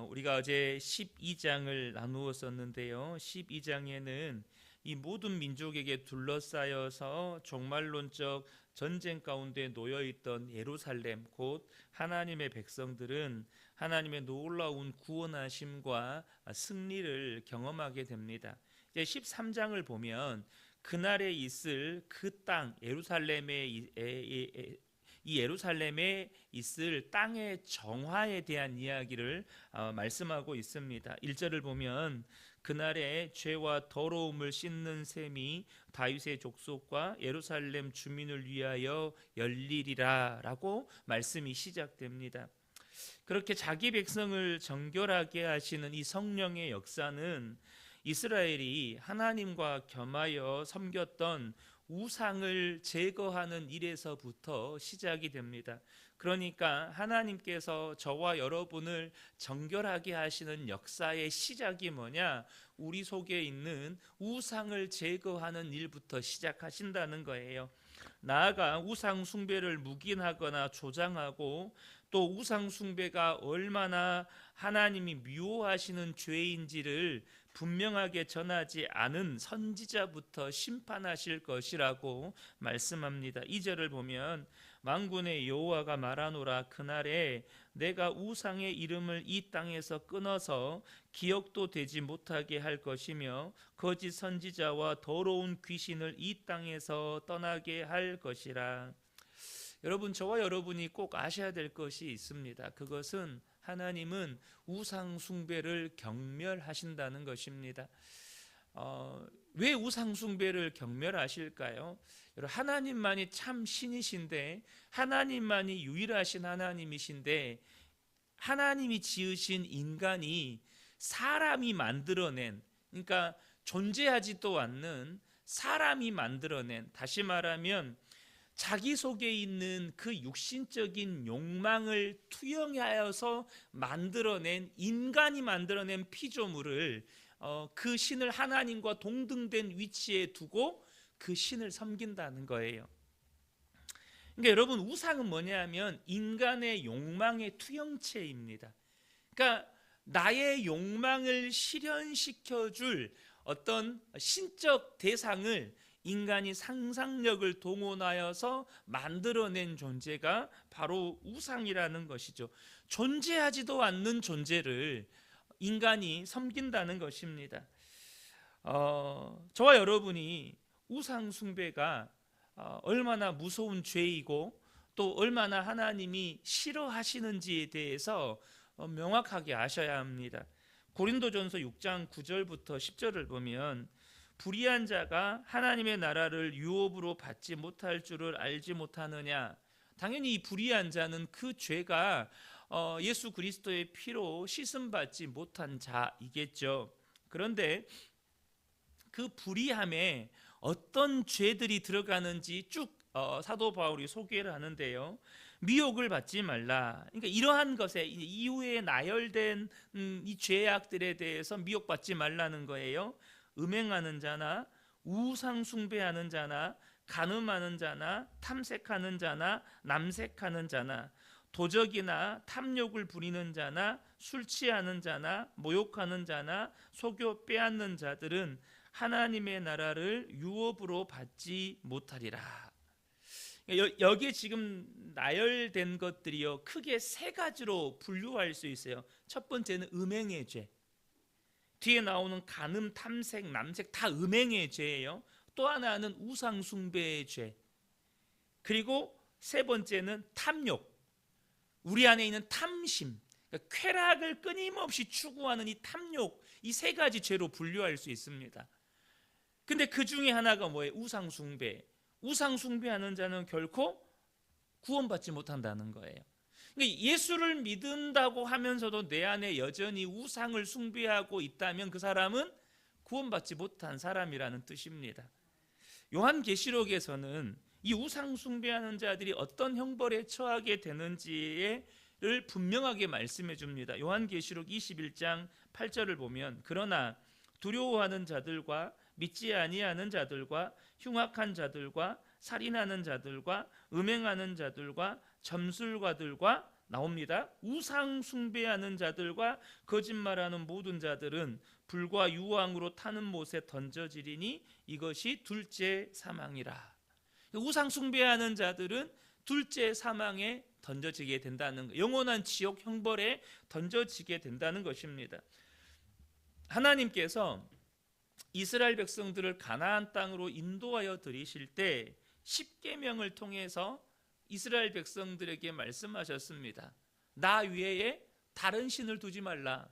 어, 우리가 어제 12장을 나누었었는데요. 12장에는 이 모든 민족에게 둘러싸여서 종말론적 전쟁 가운데 놓여 있던 예루살렘 곧 하나님의 백성들은 하나님의 놀라운 구원하심과 승리를 경험하게 됩니다. 이제 13장을 보면 그날에 있을 그 땅 예루살렘에 이- 예루살렘에 있을 땅의 정화에 대한 이야기를 어, 말씀하고 있습니다. 1절을 보면 그날에 죄와 더러움을 씻는 셈이 다윗의 족속과 예루살렘 주민을 위하여 열리리라라고 말씀이 시작됩니다. 그렇게 자기 백성을 정결하게 하시는 이 성령의 역사는 이스라엘이 하나님과 겸하여 섬겼던 우상을 제거하는 일에서부터 시작이 됩니다. 그러니까 하나님께서 저와 여러분을 정결하게 하시는 역사의 시작이 뭐냐? 우리 속에 있는 우상을 제거하는 일부터 시작하신다는 거예요. 나아가 우상 숭배를 묵인하거나 조장하고 또 우상 숭배가 얼마나 하나님이 미워하시는 죄인지를 분명하게 전하지 않은 선지자부터 심판하실 것이라고 말씀합니다. 2절을 보면 만군의 여호와가 말하노라 그날에 내가 우상의 이름을 이 땅에서 끊어서 기억도 되지 못하게 할 것이며 거짓 선지자와 더러운 귀신을 이 땅에서 떠나게 할 것이라. 여러분 저와 여러분이 꼭 아셔야 될 것이 있습니다. 그것은 하나님은 우상 숭배를 경멸하신다는 것입니다. 어, 왜 우상 숭배를 경멸하실까요? 하나님만이 참 신이신데 하나님만이 유일하신 하나님이신데 하나님이 지으신 인간이 사람이 만들어낸 그러니까 존재하지도 않는 사람이 만들어낸 다시 말하면 자기 속에 있는 그 육신적인 욕망을 투영하여서 만들어낸 인간이 만들어낸 피조물을 어, 그 신을 하나님과 동등된 위치에 두고 그 신을 섬긴다는 거예요. 그러니까 여러분 우상은 뭐냐면 인간의 욕망의 투영체입니다. 그러니까 나의 욕망을 실현시켜 줄 어떤 신적 대상을 인간이 상상력을 동원하여서 만들어낸 존재가 바로 우상이라는 것이죠. 존재하지도 않는 존재를 인간이 섬긴다는 것입니다. 어, 저와 여러분이 우상 숭배가 어, 얼마나 무서운 죄이고 또 얼마나 하나님이 싫어하시는지에 대해서 어, 명확하게 아셔야 합니다. 고린도전서 6장 9절부터 10절을 보면 불의한 자가 하나님의 나라를 유업으로 받지 못할 줄을 알지 못하느냐? 당연히 이 불의한 자는 그 죄가 어, 예수 그리스도의 피로 씻음 받지 못한 자이겠죠. 그런데 그 불의함에 어떤 죄들이 들어가는지 쭉 어, 사도 바울이 소개를 하는데요. 미혹을 받지 말라. 그러니까 이러한 것에 이후에 나열된 음, 이 죄악들에 대해서 미혹받지 말라는 거예요. 음행하는 자나 우상 숭배하는 자나 간음하는 자나 탐색하는 자나 남색하는 자나 도적이나 탐욕을 부리는 자나 술 취하는 자나 모욕하는 자나 속여 빼앗는 자들은 하나님의 나라를 유업으로 받지 못하리라. 여- 여기에 지금 나열된 것들이요 크게 세 가지로 분류할 수 있어요. 첫 번째는 음행의 죄. 뒤에 나오는 간음, 탐색, 남색 다 음행의 죄예요. 또 하나는 우상 숭배의 죄. 그리고 세 번째는 탐욕. 우리 안에 있는 탐심. 그러니까 쾌락을 끊임없이 추구하는 이 탐욕. 이 세 가지 죄로 분류할 수 있습니다. 근데 그 중에 하나가 뭐예요? 우상 숭배. 우상 숭배하는 자는 결코 구원받지 못한다는 거예요. 그러니까 예수를 믿는다고 하면서도 내 안에 여전히 우상을 숭배하고 있다면 그 사람은 구원받지 못한 사람이라는 뜻입니다. 요한계시록에서는 이 우상 숭배하는 자들이 어떤 형벌에 처하게 되는지를 분명하게 말씀해 줍니다. 요한계시록 21장 8절을 보면 그러나 두려워하는 자들과 믿지 아니하는 자들과 흉악한 자들과 살인하는 자들과 음행하는 자들과 점술가들과 나옵니다. 우상 숭배하는 자들과 거짓말하는 모든 자들은 불과 유황으로 타는 못에 던져지리니 이것이 둘째 사망이라. 우상 숭배하는 자들은 둘째 사망에 던져지게 된다는 거. 영원한 지옥 형벌에 던져지게 된다는 것입니다. 하나님께서 이스라엘 백성들을 가나안 땅으로 인도하여 들이실 때 십계명을 통해서 이스라엘 백성들에게 말씀하셨습니다. 나 외에 다른 신을 두지 말라.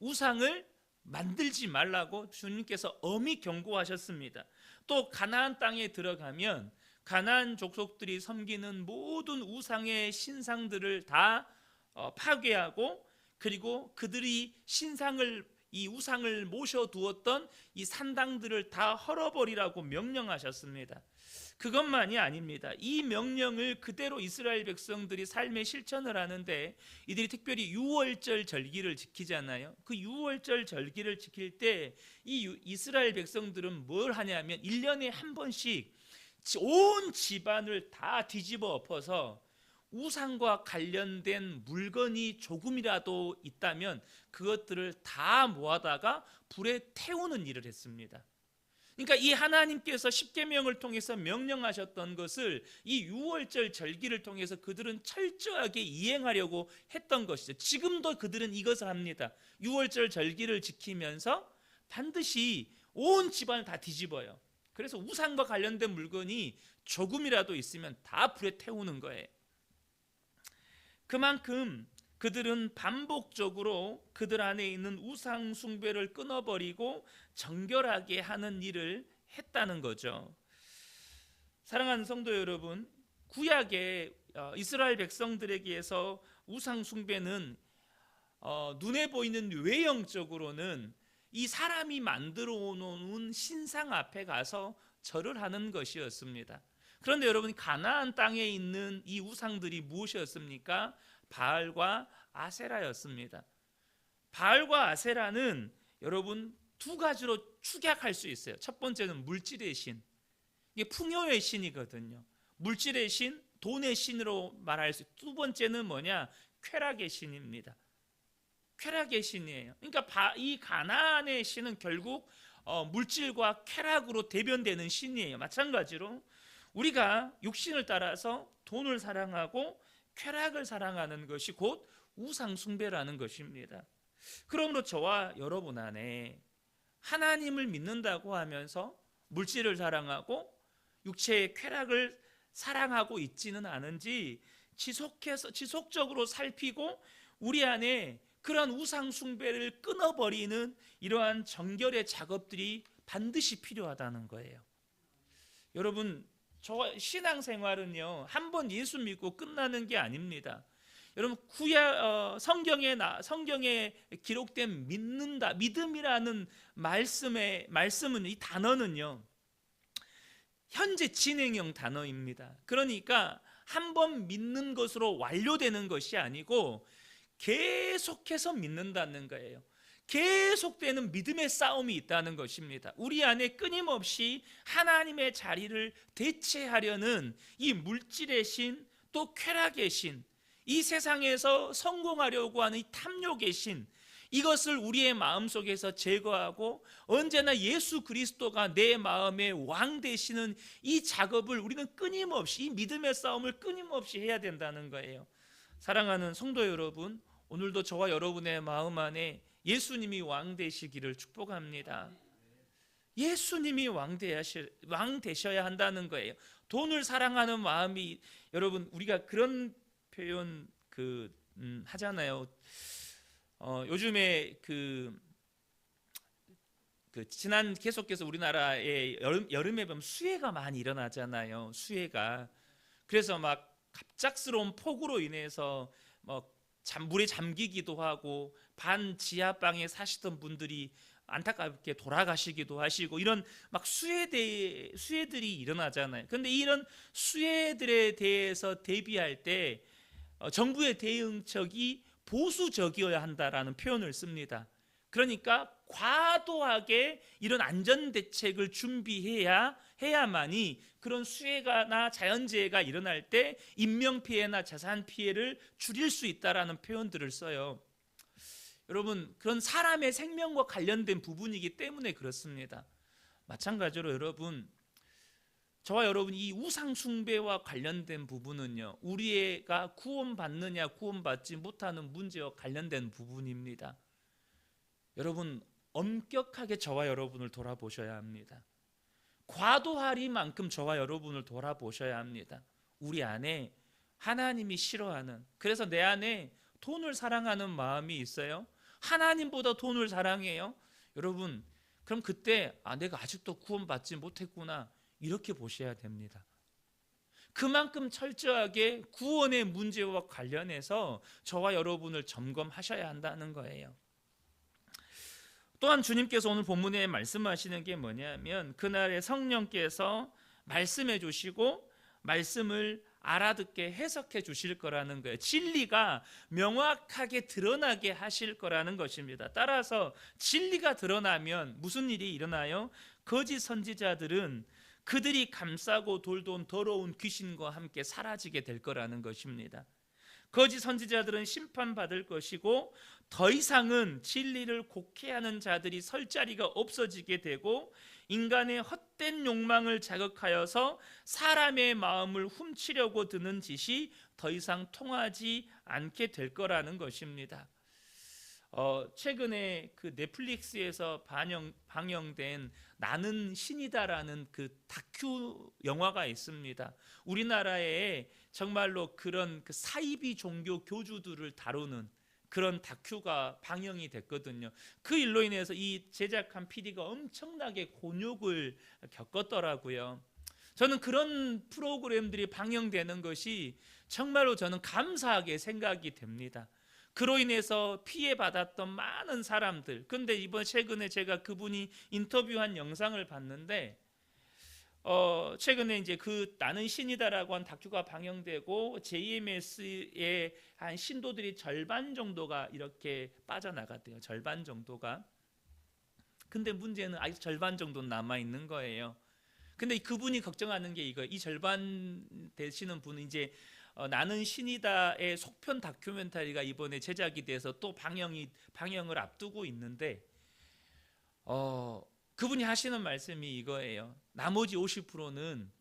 우상을 만들지 말라고 주님께서 엄히 경고하셨습니다. 또 가나안 땅에 들어가면 가나안 족속들이 섬기는 모든 우상의 신상들을 다 어, 파괴하고 그리고 그들이 신상을 이 우상을 모셔 두었던 이 산당들을 다 헐어버리라고 명령하셨습니다. 그것만이 아닙니다. 이 명령을 그대로 이스라엘 백성들이 삶에 실천을 하는데 이들이 특별히 유월절 절기를 지키잖아요. 그 유월절 절기를 지킬 때 이 이스라엘 백성들은 뭘 하냐면 1년에 한 번씩 온 집안을 다 뒤집어 엎어서 우상과 관련된 물건이 조금이라도 있다면 그것들을 다 모아다가 불에 태우는 일을 했습니다. 그러니까 이 하나님께서 십계명을 통해서 명령하셨던 것을 이 유월절 절기를 통해서 그들은 철저하게 이행하려고 했던 것이죠. 지금도 그들은 이것을 합니다. 유월절 절기를 지키면서 반드시 온 집안을 다 뒤집어요. 그래서 우상과 관련된 물건이 조금이라도 있으면 다 불에 태우는 거예요. 그만큼 그들은 반복적으로 그들 안에 있는 우상 숭배를 끊어버리고 정결하게 하는 일을 했다는 거죠. 사랑하는 성도 여러분, 구약의 어, 이스라엘 백성들에게서 우상 숭배는 어, 눈에 보이는 외형적으로는 이 사람이 만들어 놓은 신상 앞에 가서 절을 하는 것이었습니다. 그런데 여러분 가나안 땅에 있는 이 우상들이 무엇이었습니까? 바알과 아세라였습니다. 바알과 아세라는 여러분 두 가지로 축약할 수 있어요. 첫 번째는 물질의 신. 이게 풍요의 신이거든요. 물질의 신, 돈의 신으로 말할 수. 두 번째는 뭐냐? 쾌락의 신입니다. 쾌락의 신이에요. 그러니까 이 가나안의 신은 결국 어, 물질과 쾌락으로 대변되는 신이에요. 마찬가지로 우리가 육신을 따라서 돈을 사랑하고 쾌락을 사랑하는 것이 곧 우상 숭배라는 것입니다. 그러므로 저와 여러분 안에 하나님을 믿는다고 하면서 물질을 사랑하고 육체의 쾌락을 사랑하고 있지는 않은지 지속해서 지속적으로 살피고 우리 안에 그런 우상 숭배를 끊어버리는 이러한 정결의 작업들이 반드시 필요하다는 거예요. 여러분 저 신앙생활은요 한 번 예수 믿고 끝나는 게 아닙니다. 여러분 구약 어, 성경에 나 성경에 기록된 믿는다 믿음이라는 말씀의 말씀은 이 단어는요 현재 진행형 단어입니다. 그러니까 한 번 믿는 것으로 완료되는 것이 아니고 계속해서 믿는다는 거예요. 계속되는 믿음의 싸움이 있다는 것입니다. 우리 안에 끊임없이 하나님의 자리를 대체하려는 이 물질의 신, 또 쾌락의 신, 이 세상에서 성공하려고 하는 이 탐욕의 신, 이것을 우리의 마음 속에서 제거하고 언제나 예수 그리스도가 내 마음의 왕 되시는 이 작업을 우리는 끊임없이 이 믿음의 싸움을 끊임없이 해야 된다는 거예요. 사랑하는 성도 여러분, 오늘도 저와 여러분의 마음 안에 예수님이 왕 되시기를 축복합니다. 예수님이 왕 되셔 왕 되셔야 한다는 거예요. 돈을 사랑하는 마음이 여러분 우리가 그런 표현 그 음, 하잖아요. 어, 요즘에 그, 그 지난 계속해서 우리나라에 여름, 여름에 보면 수해가 많이 일어나잖아요. 수해가 그래서 막 갑작스러운 폭우로 인해서 뭐 물에 잠기기도 하고 반 지하방에 사시던 분들이 안타깝게 돌아가시기도 하시고 이런 막 수해대 수해들이 일어나잖아요. 그런데 이런 수해들에 대해서 대비할 때 어, 정부의 대응책이 보수적이어야 한다라는 표현을 씁니다. 그러니까 과도하게 이런 안전 대책을 준비해야 해야만이 그런 수해가나 자연재해가 일어날 때 인명 피해나 자산 피해를 줄일 수 있다라는 표현들을 써요. 여러분 그런 사람의 생명과 관련된 부분이기 때문에 그렇습니다. 마찬가지로 여러분 저와 여러분 이 우상 숭배와 관련된 부분은요. 우리가 구원받느냐 구원받지 못하는 문제와 관련된 부분입니다. 여러분 엄격하게 저와 여러분을 돌아보셔야 합니다. 과도하리만큼 저와 여러분을 돌아보셔야 합니다. 우리 안에 하나님이 싫어하는 그래서 내 안에 돈을 사랑하는 마음이 있어요. 하나님보다 돈을 사랑해요. 여러분 그럼 그때 아 내가 아직도 구원받지 못했구나 이렇게 보셔야 됩니다. 그만큼 철저하게 구원의 문제와 관련해서 저와 여러분을 점검하셔야 한다는 거예요. 또한 주님께서 오늘 본문에 말씀하시는 게 뭐냐면 그날에 성령께서 말씀해 주시고 말씀을 알아듣게 해석해 주실 거라는 거예요. 진리가 명확하게 드러나게 하실 거라는 것입니다. 따라서 진리가 드러나면 무슨 일이 일어나요? 거짓 선지자들은 그들이 감싸고 돌던 더러운 귀신과 함께 사라지게 될 거라는 것입니다. 거짓 선지자들은 심판받을 것이고 더 이상은 진리를 곡해하는 자들이 설 자리가 없어지게 되고 인간의 헛된 욕망을 자극하여서 사람의 마음을 훔치려고 드는 짓이 더 이상 통하지 않게 될 거라는 것입니다. 어, 최근에 그 넷플릭스에서 반영, 방영된 나는 신이다라는 그 다큐 영화가 있습니다. 우리나라에 정말로 그런 그 사이비 종교 교주들을 다루는 그런 다큐가 방영이 됐거든요. 그 일로 인해서 이 제작한 PD가 엄청나게 곤욕을 겪었더라고요. 저는 그런 프로그램들이 방영되는 것이 정말로 저는 감사하게 생각이 됩니다. 그로 인해서 피해 받았던 많은 사람들. 근데 이번 최근에 제가 그분이 인터뷰한 영상을 봤는데 어, 최근에 이제 그 나는 신이다라고 한 다큐가 방영되고 JMS의 한 신도들이 절반 정도가 이렇게 빠져나갔대요. 절반 정도가. 근데 문제는 아직 절반 정도 남아 있는 거예요. 근데 그분이 걱정하는 게 이거예요. 이 절반 되시는 분은 이제 어, 나는 신이다의 속편 다큐멘터리가 이번에 제작이 돼서 또 방영이 방영을 앞두고 있는데 어, 그분이 하시는 말씀이 이거예요. 나머지 50%는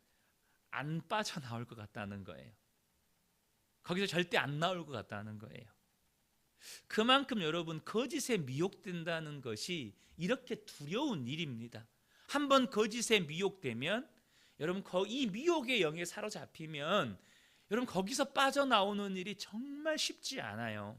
안 빠져나올 것 같다는 거예요. 거기서 절대 안 나올 것 같다는 거예요. 그만큼 여러분 거짓에 미혹된다는 것이 이렇게 두려운 일입니다. 한번 거짓에 미혹되면 여러분 이 미혹의 영에 사로잡히면 여러분 거기서 빠져나오는 일이 정말 쉽지 않아요.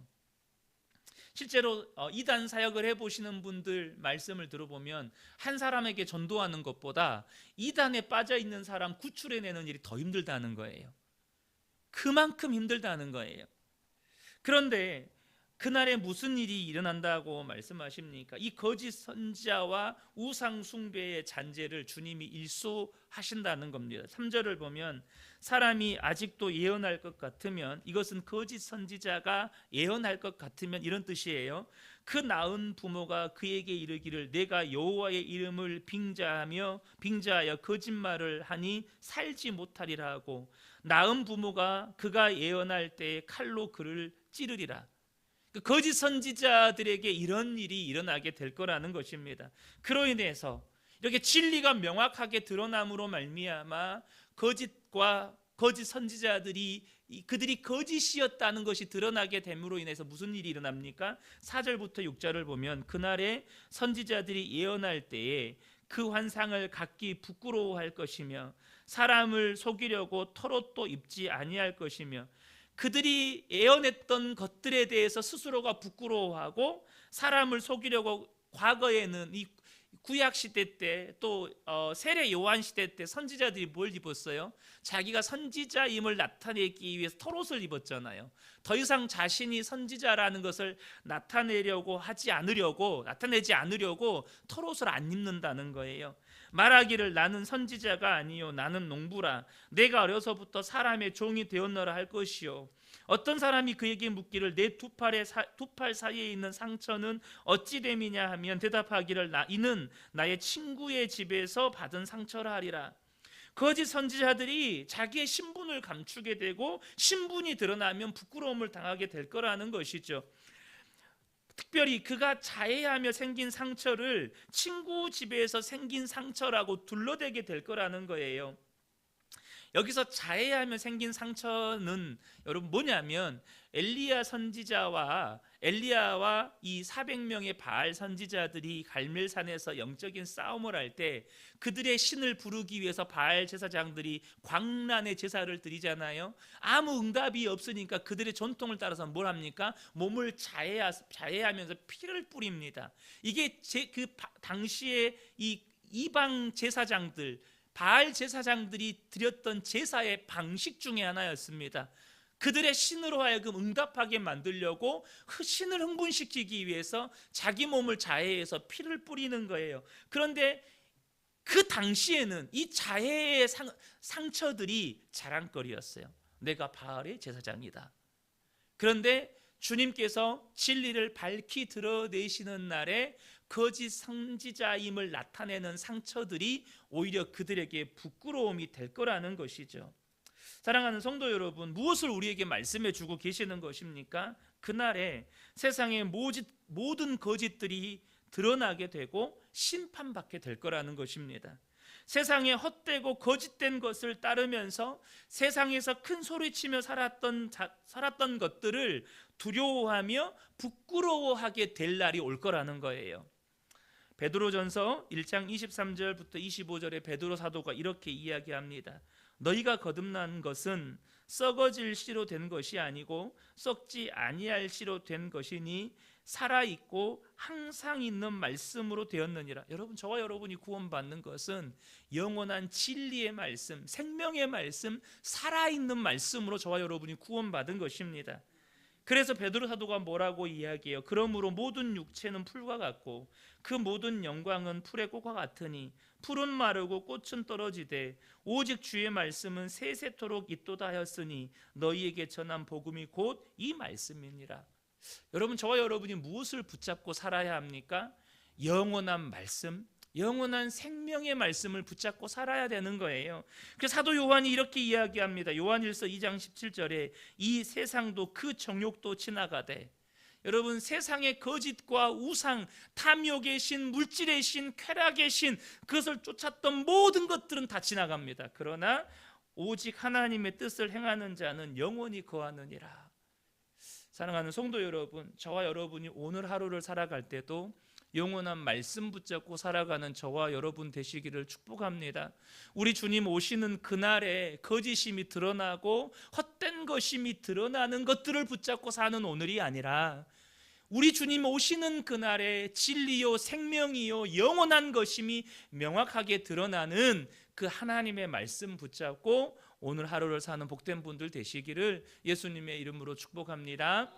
실제로 어, 이단 사역을 해보시는 분들 말씀을 들어보면 한 사람에게 전도하는 것보다 이단에 빠져 있는 사람 구출해내는 일이 더 힘들다는 거예요. 그만큼 힘들다는 거예요. 그런데 그날에 무슨 일이 일어난다고 말씀하십니까? 이 거짓 선지자와 우상 숭배의 잔재를 주님이 일소하신다는 겁니다. 3절을 보면 사람이 아직도 예언할 것 같으면 이것은 거짓 선지자가 예언할 것 같으면 이런 뜻이에요. 그 낳은 부모가 그에게 이르기를 내가 여호와의 이름을 빙자하며 빙자하여 거짓말을 하니 살지 못하리라 하고 낳은 부모가 그가 예언할 때 칼로 그를 찌르리라. 그 거짓 선지자들에게 이런 일이 일어나게 될 거라는 것입니다. 그로 인해서 이렇게 진리가 명확하게 드러남으로 말미암아 거짓과 거짓 선지자들이 그들이 거짓이었다는 것이 드러나게 됨으로 인해서 무슨 일이 일어납니까? 4절부터 6절을 보면 그날에 선지자들이 예언할 때에 그 환상을 갖기 부끄러워할 것이며 사람을 속이려고 털옷도 입지 아니할 것이며 그들이 예언했던 것들에 대해서 스스로가 부끄러워하고 사람을 속이려고 과거에는 이 구약 시대 때또 어, 세례 요한 시대 때 선지자들이 뭘 입었어요? 자기가 선지자임을 나타내기 위해서 털옷을 입었잖아요. 더 이상 자신이 선지자라는 것을 나타내려고 하지 않으려고 나타내지 않으려고 털옷을 안 입는다는 거예요. 말하기를 나는 선지자가 아니요 나는 농부라 내가 어려서부터 사람의 종이 되었노라 할 것이요 어떤 사람이 그에게 묻기를 내 두 팔의 두팔 사이에 있는 상처는 어찌 됨이냐 하면 대답하기를 나 이는 나의 친구의 집에서 받은 상처라 하리라. 거짓 선지자들이 자기의 신분을 감추게 되고 신분이 드러나면 부끄러움을 당하게 될 거라는 것이죠. 특별히 그가 자해하며 생긴 상처를 친구 집에서 생긴 상처라고 둘러대게 될 거라는 거예요. 여기서 자해하며 생긴 상처는 여러분 뭐냐면 엘리야 선지자와 엘리야와 이 400명의 바알 선지자들이 갈멜산에서 영적인 싸움을 할 때 그들의 신을 부르기 위해서 바알 제사장들이 광란의 제사를 드리잖아요. 아무 응답이 없으니까 그들의 전통을 따라서 뭘 합니까? 몸을 자해하, 자해하면서 피를 뿌립니다. 이게 제, 그 당시에 이 이방 제사장들 바알 제사장들이 드렸던 제사의 방식 중에 하나였습니다. 그들의 신으로 하여금 응답하게 만들려고 그 신을 흥분시키기 위해서 자기 몸을 자해해서 피를 뿌리는 거예요. 그런데 그 당시에는 이 자해의 상, 상처들이 자랑거리였어요. 내가 바알의 제사장이다. 그런데 주님께서 진리를 밝히 드러내시는 날에 거짓 선지자임을 나타내는 상처들이 오히려 그들에게 부끄러움이 될 거라는 것이죠. 사랑하는 성도 여러분, 무엇을 우리에게 말씀해 주고 계시는 것입니까? 그날에 세상의 모든 거짓들이 드러나게 되고 심판받게 될 거라는 것입니다. 세상에 헛되고 거짓된 것을 따르면서 세상에서 큰 소리치며 살았던 자, 살았던 것들을 두려워하며 부끄러워하게 될 날이 올 거라는 거예요. 베드로전서 1장 23절부터 25절에 베드로 사도가 이렇게 이야기합니다. 너희가 거듭난 것은 썩어질 씨로 된 것이 아니고 썩지 아니할 씨로 된 것이니 살아 있고 항상 있는 말씀으로 되었느니라. 여러분 저와 여러분이 구원받는 것은 영원한 진리의 말씀, 생명의 말씀, 살아 있는 말씀으로 저와 여러분이 구원받은 것입니다. 그래서 베드로 사도가 뭐라고 이야기해요? 그러므로 모든 육체는 풀과 같고 그 모든 영광은 풀의 꽃과 같으니 풀은 마르고 꽃은 떨어지되 오직 주의 말씀은 세세토록 있도다 하였으니 너희에게 전한 복음이 곧 이 말씀이니라. 여러분 저와 여러분이 무엇을 붙잡고 살아야 합니까? 영원한 말씀, 영원한 생명의 말씀을 붙잡고 살아야 되는 거예요. 그래서 사도 요한이 이렇게 이야기합니다. 요한일서 2장 17절에 이 세상도 그 정욕도 지나가되 여러분 세상의 거짓과 우상, 탐욕의 신, 물질의 신, 쾌락의 신 그것을 쫓았던 모든 것들은 다 지나갑니다. 그러나 오직 하나님의 뜻을 행하는 자는 영원히 거하느니라. 사랑하는 성도 여러분, 저와 여러분이 오늘 하루를 살아갈 때도 영원한 말씀 붙잡고 살아가는 저와 여러분 되시기를 축복합니다. 우리 주님 오시는 그날에 거짓임이 드러나고 헛된 것임이 드러나는 것들을 붙잡고 사는 오늘이 아니라 우리 주님 오시는 그날에 진리요 생명이요 영원한 것임이 명확하게 드러나는 그 하나님의 말씀 붙잡고 오늘 하루를 사는 복된 분들 되시기를 예수님의 이름으로 축복합니다.